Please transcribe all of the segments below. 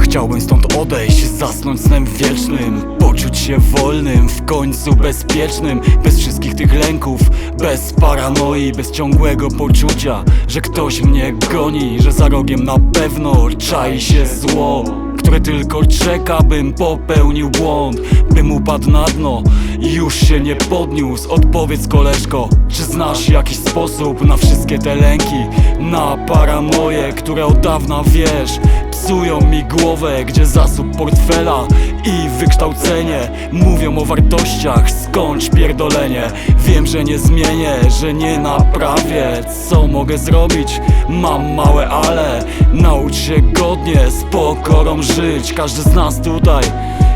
Chciałbym stąd odejść, zasnąć snem wiecznym Poczuć się wolnym, w końcu bezpiecznym Bez wszystkich tych lęków, bez paranoi Bez ciągłego poczucia, że ktoś mnie goni Że za rogiem na pewno czai się zło które tylko czeka, bym popełnił błąd Bym upadł na dno i już się nie podniósł. Odpowiedz koleżko, czy znasz jakiś sposób na wszystkie te lęki? Na paranoje, które od dawna wiesz Psują mi głowę, gdzie zasób portfela i wykształcenie. Mówią o wartościach, skończ pierdolenie. Wiem, że nie zmienię, że nie naprawię. Co mogę zrobić? Mam małe ale. Naucz się godnie, z pokorą żyć. Każdy z nas tutaj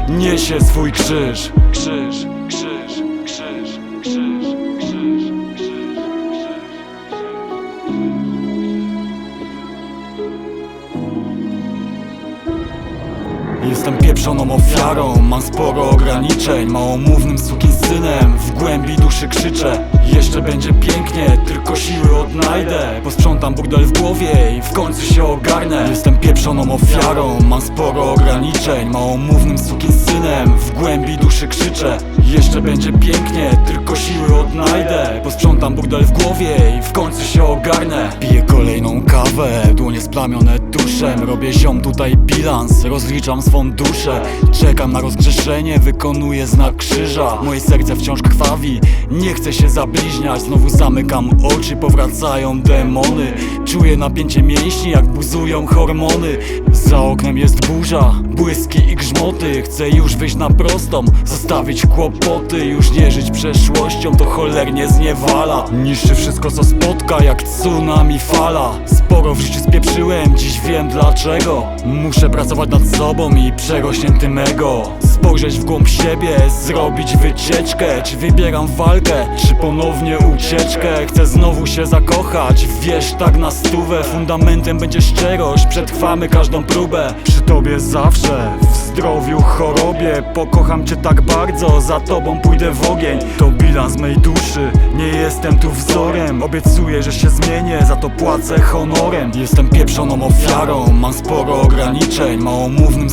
niesie swój Krzyż, krzyż, Jestem pieprzoną ofiarą, mam sporo ograniczeń Małomównym synem w głębi duszy krzyczę Jeszcze będzie pięknie, tylko siły odnajdę. Posprzątam burdel w głowie i w końcu się ogarnę. Jestem pieprzoną ofiarą, mam sporo ograniczeń Małomównym synem w głębi duszy krzyczę Jeszcze będzie pięknie, siły odnajdę Posprzątam burdel w głowie i w końcu się ogarnę. Piję kolejną kawę, dłonie splamione tuszem Robię ziom tutaj bilans, rozliczam swą duszę. Czekam na rozgrzeszenie, wykonuję znak krzyża. Moje serce wciąż krwawi, nie chcę się zabliźniać. Znowu zamykam oczy, powracają demony. Czuję napięcie mięśni, jak buzują hormony. Za oknem jest burza, błyski i grzmoty. Chcę już wyjść na prostą, zostawić kłopoty Już nie żyć przeszłością, to cholernie zniewala. Niszczy wszystko co spotka, jak tsunami fala. Sporo w życiu spieprzyłem, dziś wiem dlaczego. Muszę pracować nad sobą i przerośniętym ego Spojrzeć w głąb siebie, zrobić wycieczkę. Czy wybieram walkę, czy ponownie ucieczkę? Chcę znowu się zakochać, wiesz tak na stówę. Fundamentem będzie szczerość, przetrwamy każdą próbę. Przy tobie zawsze, w zdrowiu, chorobie. Pokocham cię tak bardzo, za tobą pójdę w ogień. To bilans mej duszy, nie jestem tu wzorem. Obiecuję, że się zmienię, za to płacę honorem. Jestem pieprzoną ofiarą, mam sporo ograniczeń. Małomównym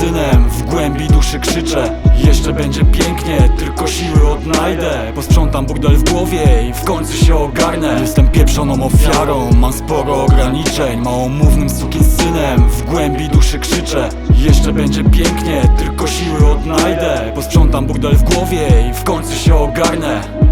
synem w głębi duszy krzyczę Jeszcze będzie pięknie, tylko siły odnajdę Posprzątam burdel w głowie i w końcu się ogarnę. Jestem pieprzoną ofiarą, mam sporo ograniczeń Małomównym synem w głębi duszy krzyczę Jeszcze będzie pięknie, tylko siły odnajdę Posprzątam burdel w głowie i w końcu się ogarnę